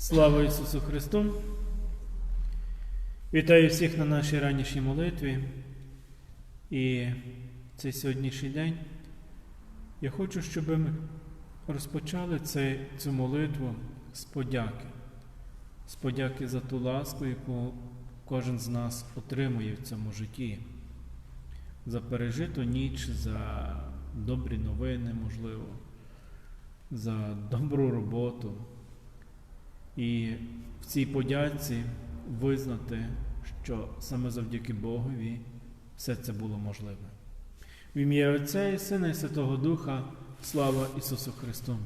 Слава Ісусу Христу! Вітаю всіх на нашій ранішній молитві. І цей сьогоднішній день я хочу, щоб ми розпочали цю молитву з подяки, з подяки за ту ласку, яку кожен з нас отримує в цьому житті, за пережиту ніч, за добрі новини, можливо, за добру роботу. І в цій подяці визнати, що саме завдяки Богові все це було можливе. В ім'я Отця і Сина і Святого Духа, слава Ісусу Христу!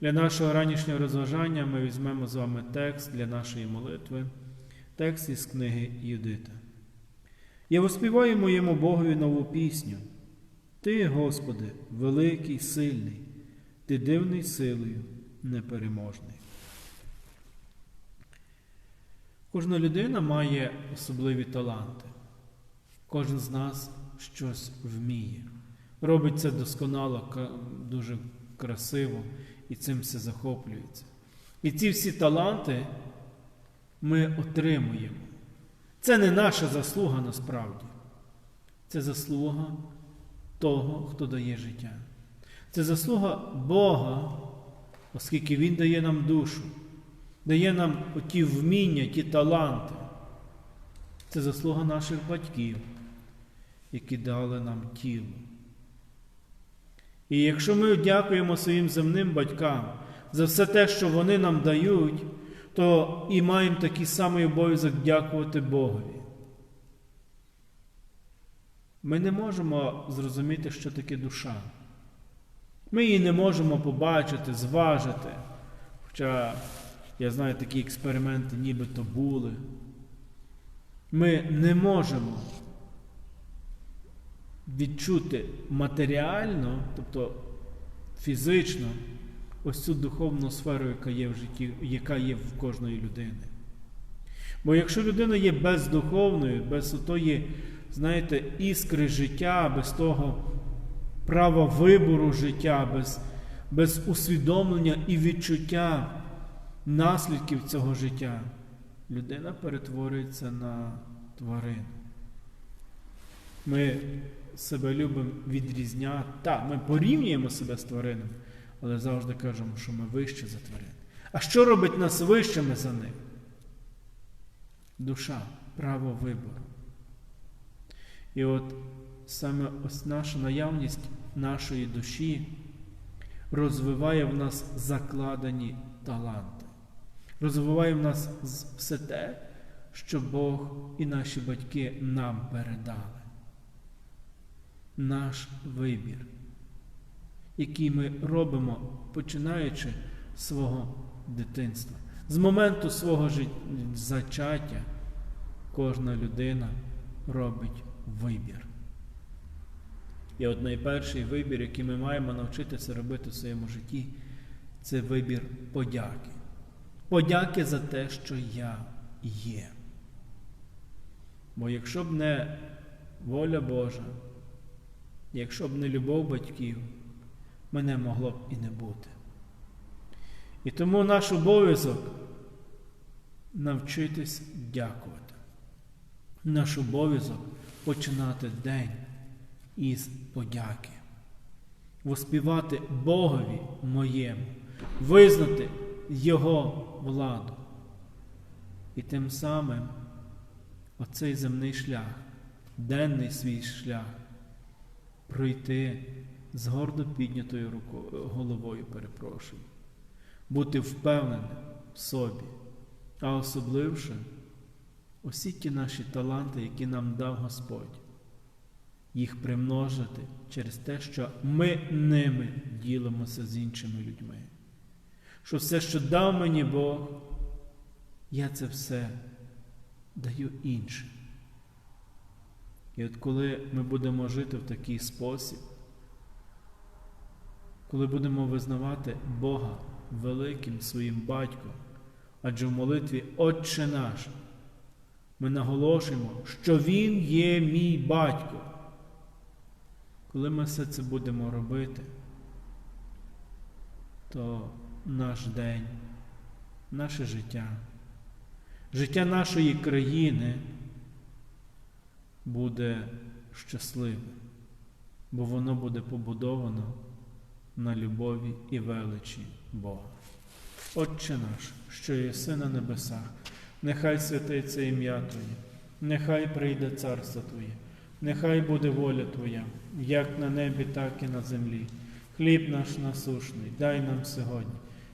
Для нашого ранішнього розважання ми візьмемо з вами текст для нашої молитви, текст із книги Юдита. Я воспіваю моєму Богові нову пісню. Ти, Господи, великий, сильний, ти дивний силою, непереможний. Кожна людина має особливі таланти. Кожен з нас щось вміє. Робить це досконало, дуже красиво і цим все захоплюється. І ці всі таланти ми отримуємо. Це не наша заслуга насправді. Це заслуга того, хто дає життя. Це заслуга Бога, оскільки Він дає нам душу дає нам ті вміння, ті таланти. Це заслуга наших батьків, які дали нам тіло. І якщо ми дякуємо своїм земним батькам за все те, що вони нам дають, то і маємо такий самий обов'язок дякувати Богові. Ми не можемо зрозуміти, що таке душа. Ми її не можемо побачити, зважити. Хоча я знаю, такі експерименти нібито були. Ми не можемо відчути матеріально, тобто фізично, ось цю духовну сферу, яка є в житті, яка є в кожної людини. Бо якщо людина є бездуховною, без тої, знаєте, іскри життя, без того права вибору життя, без, без усвідомлення і відчуття наслідків цього життя людина перетворюється на тварин. Ми себе любимо відрізняти. Так, ми порівнюємо себе з тваринами, але завжди кажемо, що ми вище за тварин. А що робить нас вищими за них? Душа, право вибору. І от саме ось наша наявність нашої душі розвиває в нас закладені таланти розвиває в нас все те, що Бог і наші батьки нам передали. Наш вибір, який ми робимо, починаючи свого дитинства. З моменту свого зачаття кожна людина робить вибір. І от найперший вибір, який ми маємо навчитися робити в своєму житті, це вибір подяки подяки за те, що я є. Бо якщо б не воля Божа, якщо б не любов батьків, мене могло б і не бути. І тому наш обов'язок навчитись дякувати. Наш обов'язок починати день із подяки, воспівати Богові моєму, визнати Його владу. І тим самим оцей земний шлях, денний свій шлях, пройти з гордо піднятою головою, перепрошую, бути впевненим в собі, а особливше усі ті наші таланти, які нам дав Господь, їх примножити через те, що ми ними ділимося з іншими людьми що все, що дав мені Бог, я це все даю іншим. І от коли ми будемо жити в такий спосіб, коли будемо визнавати Бога великим своїм батьком, адже в молитві Отче наш, ми наголошуємо, що Він є мій батько. Коли ми все це будемо робити, то наш день наше життя, життя нашої країни буде щасливим, бо воно буде побудовано на любові і величі Бога. Отче наш, що єси на небесах, нехай святиться ім'я Твоє, нехай прийде царство Твоє, нехай буде воля Твоя, як на небі, так і на землі. Хліб наш насушний, дай нам сьогодні,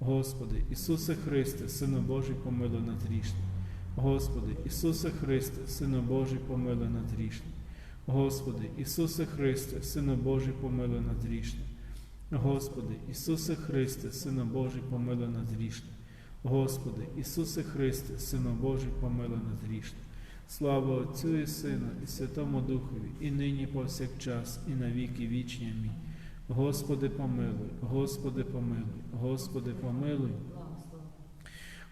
Господи, Ісусе Христе, Сину Божий, помилуй нас грішних. Господи, Ісусе Христе, Сину Божий, помилуй нас грішних. Господи, Ісусе Христе, Сину Божий, помилуй нас грішних. Господи, Ісусе Христе, Сину Божий, помилуй нас грішних. Господи, Ісусе Христе, Сину Божий, помилуй нас грішних. Слава Отцю і Сину, і Святому Духові, і нині повсякчас, і на віки вічні. Амінь. Господи, помилуй, Господи, помилуй, Господи, помилуй.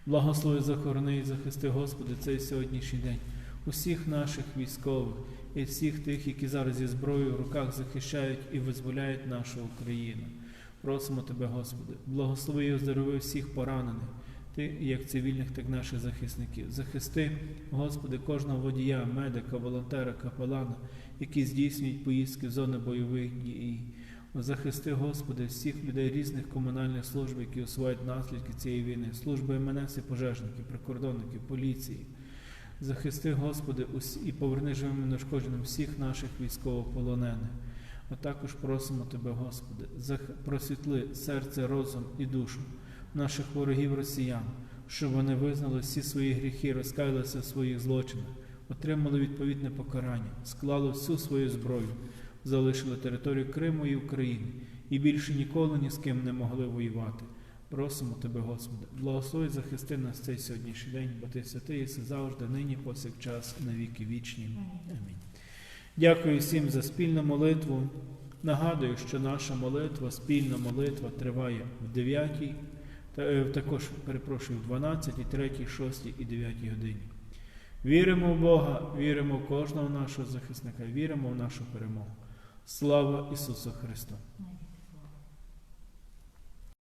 Благослови, захорони і захисти, Господи, цей сьогоднішній день, усіх наших військових і всіх тих, які зараз зі зброєю в руках захищають і визволяють нашу Україну. Просимо Тебе, Господи, благослови і оздорови всіх поранених, Ти, як цивільних, так і наших захисників. Захисти, Господи, кожного водія, медика, волонтера, капелана, які здійснюють поїздки в зони бойових дій. Захисти, Господи, всіх людей різних комунальних служб, які усувають наслідки цієї війни, служби МНС і пожежників, прикордонників, поліції. Захисти, Господи, і поверни живим і нешкодженим всіх наших військовополонених. А також просимо Тебе, Господи, просвітли серце, розум і душу наших ворогів росіян, щоб вони визнали всі свої гріхи, розкаялися в своїх злочинах, отримали відповідне покарання, склали всю свою зброю, залишили територію Криму і України і більше ніколи ні з ким не могли воювати. Просимо Тебе, Господи, благослови захисти нас цей сьогоднішній день, бо Ти святий єси завжди, нині, повсякчас, і на віки вічні. Амінь. Дякую всім за спільну молитву. Нагадую, що наша молитва, спільна молитва триває в 9, та, е, також перепрошую, в 12, 3, 6 і 9 годині. Віримо в Бога, віримо в кожного нашого захисника, віримо в нашу перемогу. Слава Ісусу Христу!